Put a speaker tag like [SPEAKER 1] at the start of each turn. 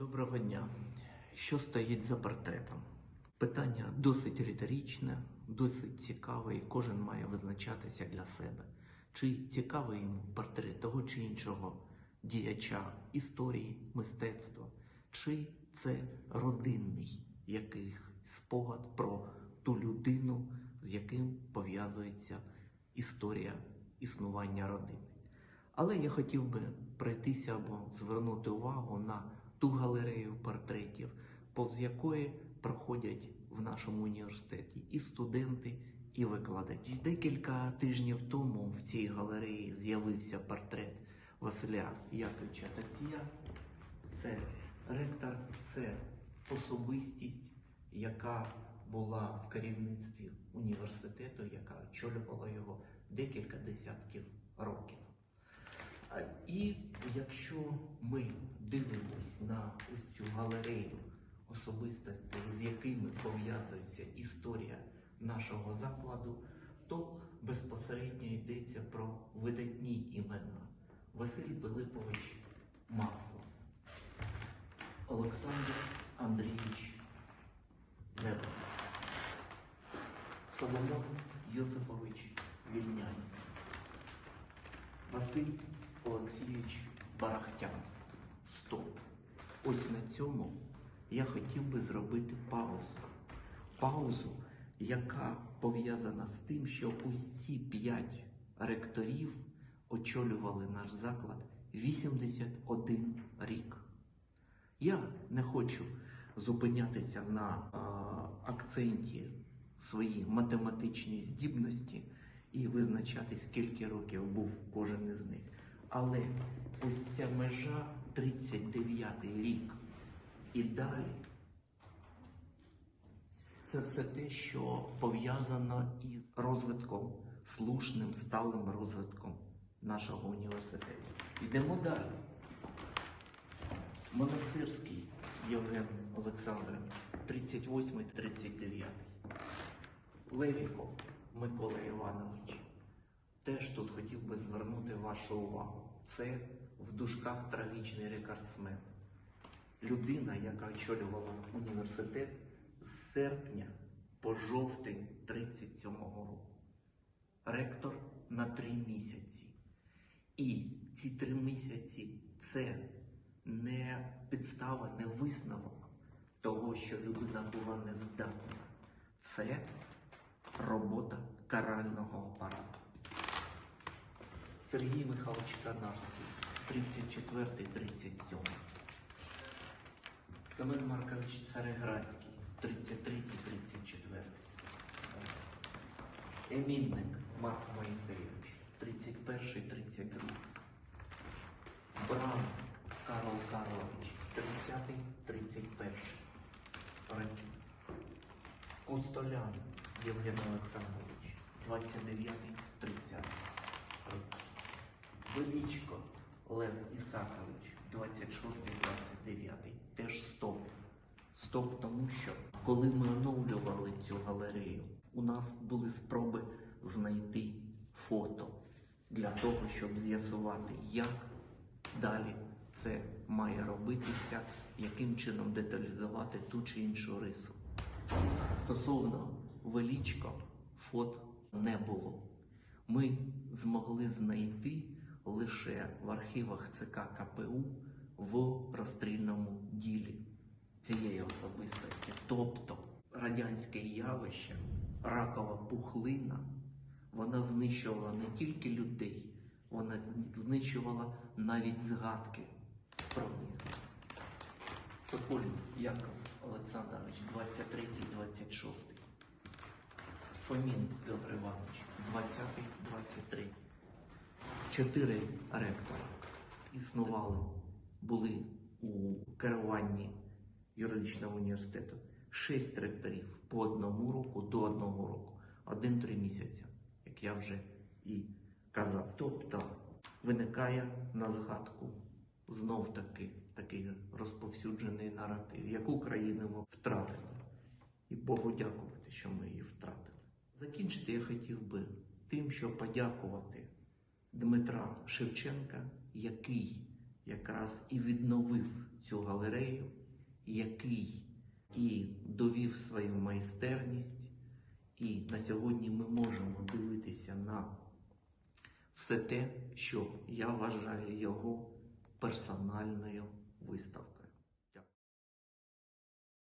[SPEAKER 1] Доброго дня. Що стоїть за портретом? Питання досить риторичне, досить цікаве, і кожен має визначатися для себе. Чи цікавий йому портрет того чи іншого діяча історії, мистецтва, чи це родинний якийсь спогад про ту людину, з яким пов'язується історія існування родини. Але я хотів би пройтися або звернути увагу на ту галерею портретів, повз якої проходять в нашому університеті і студенти, і викладачі. Декілька тижнів тому в цій галереї з'явився портрет Василя Яковича Тація. Це ректор, це особистість, яка була в керівництві університету, яка очолювала його декілька десятків років. І якщо ми дивимось на ось цю галерею особистостей, з якими пов'язується історія нашого закладу, то безпосередньо йдеться про видатні імена Василь Пилипович Маслов, Олександр Андрійович Левин, Соломон Йосипович Вільнянський. Василь Олексійович Барахтян. Стоп. Ось на цьому я хотів би зробити паузу. Паузу, яка пов'язана з тим, що ось ці п'ять ректорів очолювали наш заклад 81 рік. Я не хочу зупинятися на а, акценті свої математичні здібності і визначати, скільки років був кожен із них. Але ось ця межа 39 рік і далі. Це все те, що пов'язано із розвитком, слушним, сталим розвитком нашого університету. Йдемо далі. Монастирський Євген Олександрович, 38-39. Левіков Микола Іванович. Теж тут хотів би звернути вашу увагу. Це в дужках трагічний рекордсмен. Людина, яка очолювала університет з серпня по жовтень 37-го року. Ректор на три місяці. І ці три місяці це не підстава, не висновок того, що людина була нездатна. Це робота карального апарату. Сергій Михайлович Канарський, 34-37. Семен Маркович Цареградський, 33-34. Емінник Марк Моїсеєвич, 31-32. Бран Карл Карлович, 30-31 роки. Кустолян Євген Олександрович, 29-30 роки. Величко Лев Ісакович, 26-29, теж стоп. Стоп, тому що коли ми оновлювали цю галерею, у нас були спроби знайти фото для того, щоб з'ясувати, як далі це має робитися, яким чином деталізувати ту чи іншу рису. Стосовно величко, фото не було. Ми змогли знайти лише в архівах ЦК КПУ в розстрільному ділі цієї особистості. Тобто радянське явище, ракова пухлина, вона знищувала не тільки людей, вона знищувала навіть згадки про них. Соколін Яков Олександрович, 23-26. Фомін Петр Іванович, 20-23. Чотири ректора існували, були у керуванні юридичного університету. Шість ректорів по одному року до одного року. Один-три місяці, як я вже і казав. Тобто виникає на згадку знов таки такий розповсюджений наратив, яку країну ми втратили. І Богу дякувати, що ми її втратили. Закінчити я хотів би тим, що подякувати Дмитра Шевченка, який якраз і відновив цю галерею, який і довів свою майстерність. І на сьогодні ми можемо дивитися на все те, що я вважаю його персональною виставкою.